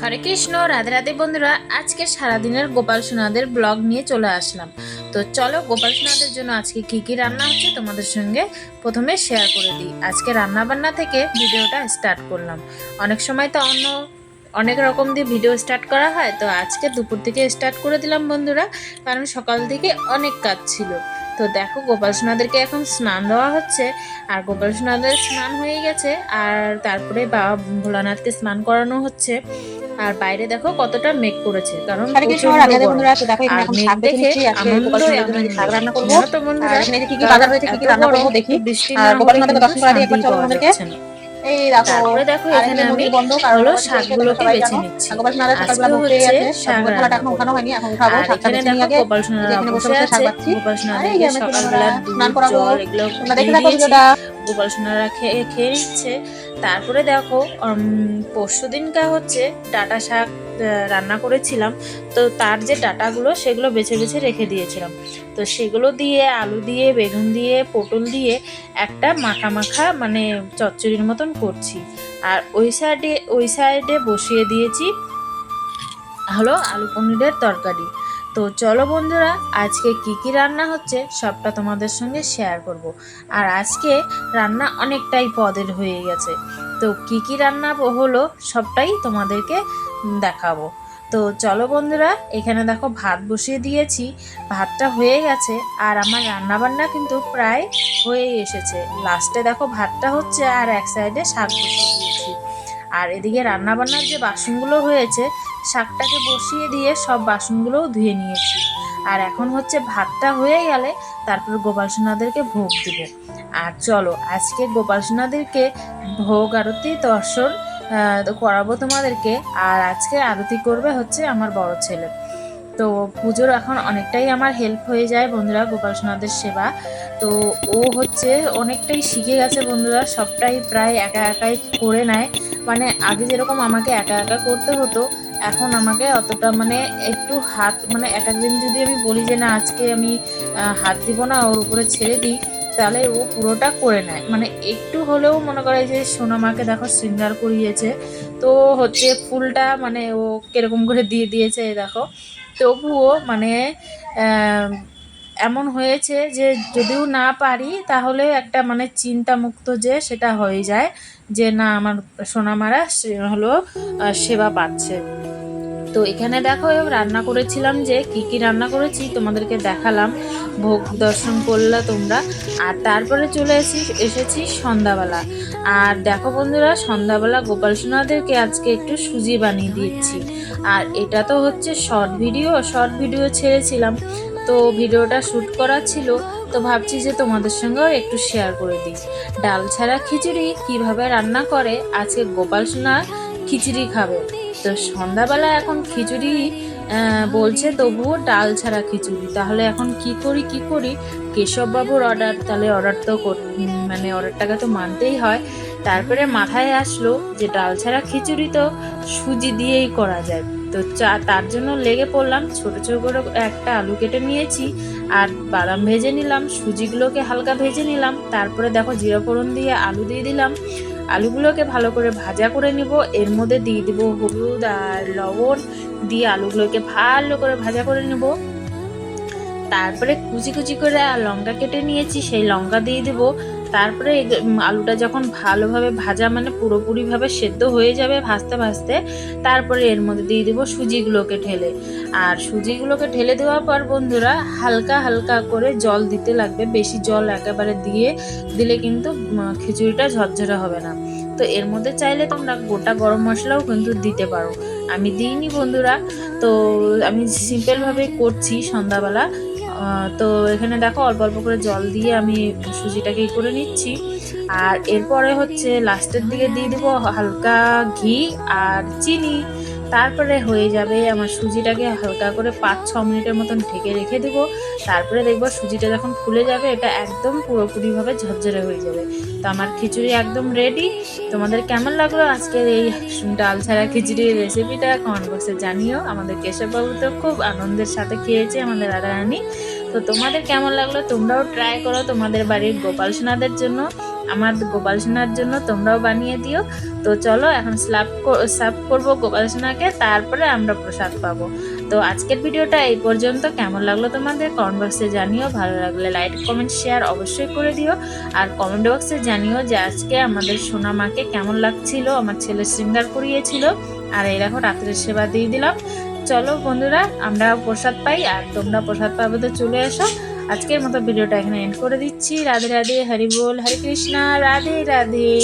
হরে কৃষ্ণ, রাধে রাধে বন্ধুরা, আজকে সারাদিনের গোপাল সোনাদের ব্লগ নিয়ে চলে আসলাম। তো চলো গোপাল সোনাদের জন্য আজকে কি কি রান্না হচ্ছে তোমাদের সঙ্গে প্রথমে শেয়ার করে দিই। আজকে রান্না বান্না থেকে ভিডিওটা স্টার্ট করলাম। অনেক সময় তো অন্য, অনেক রকম দিয়ে ভিডিও স্টার্ট করা হয়, তো আজকে দুপুর থেকে স্টার্ট করে দিলাম বন্ধুরা, কারণ সকাল থেকে অনেক কাজ ছিল। তো দেখো গোপাল সোনাদেরকে এখন স্নান দেওয়া হচ্ছে। আর গোপাল সোনাদের স্নান হয়ে গেছে আর তারপরে বাবা ভোলানাথকে স্নান করানো হচ্ছে। আর বাইরে দেখো কতটা মেঘ করেছে কারণ। বন্ধুরা এই তারপরে দেখো এখানে আমি বন্ধ কারণ হলো শাকগুলোকে বেছে নিচ্ছি। আজকে হচ্ছে শাক হয়নি এখন উঠাবো এখানে দেখো গোপাল বসে আছে। গোপাল সকালবেলা জল এগুলো দিয়েছি গোপাল সোনারা খেয়ে খেয়ে নিচ্ছে। তারপরে দেখো পরশু দিনকা হচ্ছে ডাটা শাক রান্না করেছিলাম, তো তার যে ডাটাগুলো সেগুলো বেছে বেছে রেখে দিয়েছিলাম। তো সেগুলো দিয়ে, আলু দিয়ে, বেগুন দিয়ে, পটল দিয়ে একটা মাখা মাখা মানে চচ্চড়ির মতন করছি। আর ওই সাইডে ওই সাইডে বসিয়ে দিয়েছি হলো আলু পনিরের তরকারি। তো চলো বন্ধুরা, আজকে কি কি রান্না হচ্ছে সবটা তোমাদের সঙ্গে শেয়ার করব। আর আজকে রান্না অনেকটাই পদের হয়ে গেছে। তো কি কি রান্না হলো সবটাই তোমাদেরকে দেখাবো। তো চলো বন্ধুরা, এখানে দেখো ভাত বসিয়ে দিয়েছি। ভাতটা হয়ে গেছে আর আমার রান্নাবান্না কিন্তু প্রায় হয়ে এসেছে। লাস্টে দেখো ভাতটা হচ্ছে আর এক সাইডে শাক বসিয়ে দিয়েছি। আর এদিকে রান্নাবান্নার যে বাসনগুলো হয়েছে, শাকটাকে বসিয়ে দিয়ে সব বাসনগুলোও ধুয়ে নিয়েছি। আর এখন হচ্ছে ভাতটা হয়ে গেলে তারপর গোপাল সোনাদেরকে ভোগ দেবো। আর চলো, আজকে গোপাল সোনাদেরকে ভোগ আরতি দর্শন আহ, করাবো তোমাদেরকে। আর আজকে আরতি করবে হচ্ছে আমার বড় ছেলে। তো পুজোর এখন অনেকটাই আমার হেল্প হয়ে যায় বন্ধুরা গোপাল সোনাদের সেবা। তো ও হচ্ছে অনেকটাই শিখে গেছে বন্ধুরা সবটাই প্রায় একা একাই করে নেয়। মানে আগে যেরকম আমাকে একা একা করতে হতো এখন আমাকে অতটা মানে একটু হাত মানে এক একদিন যদি আমি বলি যে না আজকে আমি হাত দিব না ওর উপরে ছেড়ে দিই তাহলে ও পুরোটা করে নেয়। মানে একটু হলেও মনে করে যে সোনামাকে দেখো শৃঙ্গার করিয়েছে। তো হচ্ছে ফুলটা মানে ও কীরকম করে দিয়ে দিয়েছে দেখো। তবুও মানে এমন হয়েছে যে যদিও না পারি, তাহলে একটা মানে চিন্তামুক্ত যে সেটা হয়ে যায় যে না, আমার সোনামারা হলো সেবা পাচ্ছে। তো এখানে দেখো রান্না করেছিলাম যে কি কি রান্না করেছি, তোমাদেরকে দেখালাম। ভোগ দর্শন করলা তোমরা। আর তারপরে চলে এসেছি এসেছি সন্ধ্যাবেলা। আর দেখো বন্ধুরা, সন্ধ্যাবেলা গোপাল সোনাদেরকে আজকে একটু সুজি বানিয়ে দিচ্ছি আর এটা তো হচ্ছে শর্ট ভিডিও শর্ট ভিডিও ছেড়েছিলাম। তো ভিডিওটা শ্যুট করা ছিল, তো ভাবছি যে তোমাদের সঙ্গেও একটু শেয়ার করে দিই। ডাল ছাড়া খিচুড়ি কীভাবে রান্না করে, আজকে গোপাল সোনা খিচুড়ি খাবে। তো সন্ধ্যাবেলা এখন খিচুড়ি বলছে তবুও ডাল ছাড়া খিচুড়ি। তাহলে এখন কি করি কি করি? কেশববাবুর অর্ডার তাহলে অর্ডার তো মানে অর্ডারটাকে তো মানতেই হয়। তারপরে মাথায় আসলো যে ডাল ছাড়া খিচুড়ি তো সুজি দিয়েই করা যায়। তো চা, তার জন্য লেগে পড়লাম, ছোট ছোট করে একটা আলু কেটে নিয়েছি আর বাদাম ভেজে নিলাম, সুজিগুলোকে হালকা ভেজে নিলাম। তারপরে দেখো জিরা ফোড়ন দিয়ে আলু দিয়ে দিলাম। আলুগুলোকে ভালো করে ভাজা করে নিব। এর মধ্যে দিয়ে দিব হলুদ আর লবণ। দিয়ে আলুগুলোকে ভালো করে ভাজা করে নেব। তারপরে কুচি কুচি করে লঙ্কা কেটে নিয়েছি, সেই লঙ্কা দিয়ে দেব। তারপরে আলুটা যখন ভালোভাবে ভাজা মানে পুরোপুরিভাবে সেদ্ধ হয়ে যাবে ভাজতে ভাজতে, তারপরে এর মধ্যে দিয়ে দেবো সুজিগুলোকে ঢেলে। আর সুজিগুলোকে ঢেলে দেওয়ার পর বন্ধুরা, হালকা হালকা করে জল দিতে লাগবে। বেশি জল একেবারে দিয়ে দিলে কিন্তু খিচুড়িটা ঝরঝরে হবে না। তো এর মধ্যে চাইলে তোমরা গোটা গরম মশলাও কিন্তু দিতে পারো। আমি দিইনি বন্ধুরা, তো আমি সিম্পলভাবে করছি সন্ধ্যাবেলা। তো এখানে দেখো অল্প অল্প করে জল দিয়ে আমি সুজিটাকে ই করে নিচ্ছি। আর এরপরে হচ্ছে লাস্টের দিকে দিয়ে দেবো হালকা ঘি আর চিনি। তারপরে হয়ে যাবে আমার সুজিটাকে হালকা করে পাঁচ, ছ মিনিটের মতন ঢেকে রেখে দেবো। তারপরে দেখব সুজিটা যখন ফুলে যাবে, এটা একদম পুরোপুরিভাবে ঝরঝরে হয়ে যাবে। তো আমার খিচুড়ি একদম রেডি তোমাদের কেমন লাগল আজকের এই ডাল ছাড়া খিচুড়ির রেসিপিটা কমেন্ট বক্সে জানিও। আমাদের কেশববাবু তো খুব আনন্দের সাথে খেয়েছে আমাদের রাধারানী। তো তোমাদের কেমন লাগল তোমরাও ট্রাই করো তোমাদের বাড়ির গোপাল সোনাদের জন্য। আমার গোপাল সোনার জন্য তোমরাও বানিয়ে দিও। তো চলো এখন স্লাপ সার্ভ করব গোপাল সোনাকে, তারপরে আমরা প্রসাদ পাবো। তো আজকের ভিডিওটা এই পর্যন্ত। কেমন লাগল তোমাদের কমেন্ট বক্সে জানিও। ভালো লাগলে লাইক কমেন্ট শেয়ার অবশ্যই করে দিও। আর কমেন্ট বক্সে জানিও যে আজকে আমাদের সোনা মাকে কেমন লাগছিল, আমার ছেলে শৃঙ্গার করিয়েছিল। আর এই দেখো রাত্রের সেবা দিয়ে দিলাম। চলো বন্ধুরা আমরা প্রসাদ পাই। আর তোমরা প্রসাদ পাবে তো চলে এসো। আজকের মতো ভিডিওটা এখানে এন্ড করে দিচ্ছি। রাধে রাধে, হরি বল, হরে কৃষ্ণা, রাধে রাধে।